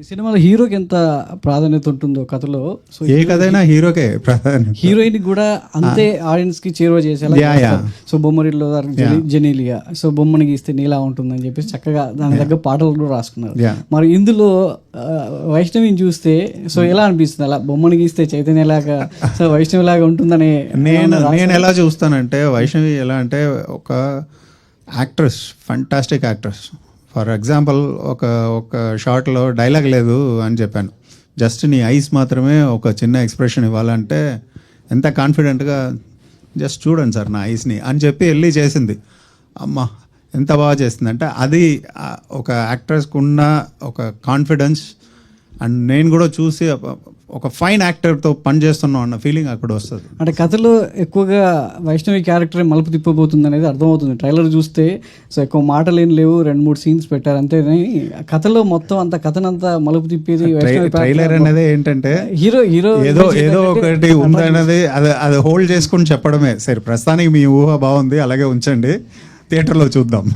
ఈ సినిమాలో హీరోకి ఎంత ప్రాధాన్యత ఉంటుందో కథలో? సో ఏ కథైనా హీరోకే ప్రాధాన్యత. హీరోయిన్ కూడా అంతే ఆడియన్స్కి చేరువ చేసేలా. సో బొమ్మరిలో జెనీలియా. సో బొమ్మని గీస్తే నీలా ఉంటుందని చెప్పేసి చక్కగా దాని దగ్గర పాటలు కూడా రాసుకున్నారు. మరి ఇందులో వైష్ణవిని చూస్తే సో ఎలా అనిపిస్తుంది? అలా బొమ్మని గీస్తే చైతన్యలాగా సో వైష్ణవి లాగా ఉంటుందని నేను నేను ఎలా చూస్తానంటే వైష్ణవి ఎలా అంటే ఒక actress fantastic actress. For example ఒక ఒక షార్ట్లో డైలాగ్ లేదు అని చెప్పాను. జస్ట్ నీ ఐస్ మాత్రమే ఒక చిన్న ఎక్స్ప్రెషన్ ఇవ్వాలంటే ఎంత కాన్ఫిడెంట్గా జస్ట్ చూడండి సార్ నా ఐస్ని అని చెప్పి వెళ్ళి చేసింది. అమ్మ ఎంత బాగా చేసింది. అంటే అది ఒక యాక్ట్రెస్కి ఉన్న ఒక కాన్ఫిడెన్స్ అండ్ నేను కూడా చూసి ఒక ఫైన్ యాక్టర్తో పని చేస్తున్నాం అన్న ఫీలింగ్ అక్కడ వస్తుంది. అంటే కథలో ఎక్కువగా వైష్ణవి క్యారెక్టర్ మలుపు తిప్పబోతుంది అనేది అర్థమవుతుంది. ట్రైలర్ చూస్తే సో ఎక్కువ మాటలు ఏం లేవు రెండు మూడు సీన్స్ పెట్టారు అంతేని కథలో మొత్తం అంత కథనంతా మలుపు తిప్పేది ట్రైలర్ అనేది ఏంటంటే హీరో హీరో ఏదో ఏదో ఒకటి ఉందన్నది అది అది హోల్డ్ చేసుకుని చెప్పడమే. సరే ప్రస్తుతానికి మీ ఊహ బాగుంది అలాగే ఉంచండి. థియేటర్లో చూద్దాం.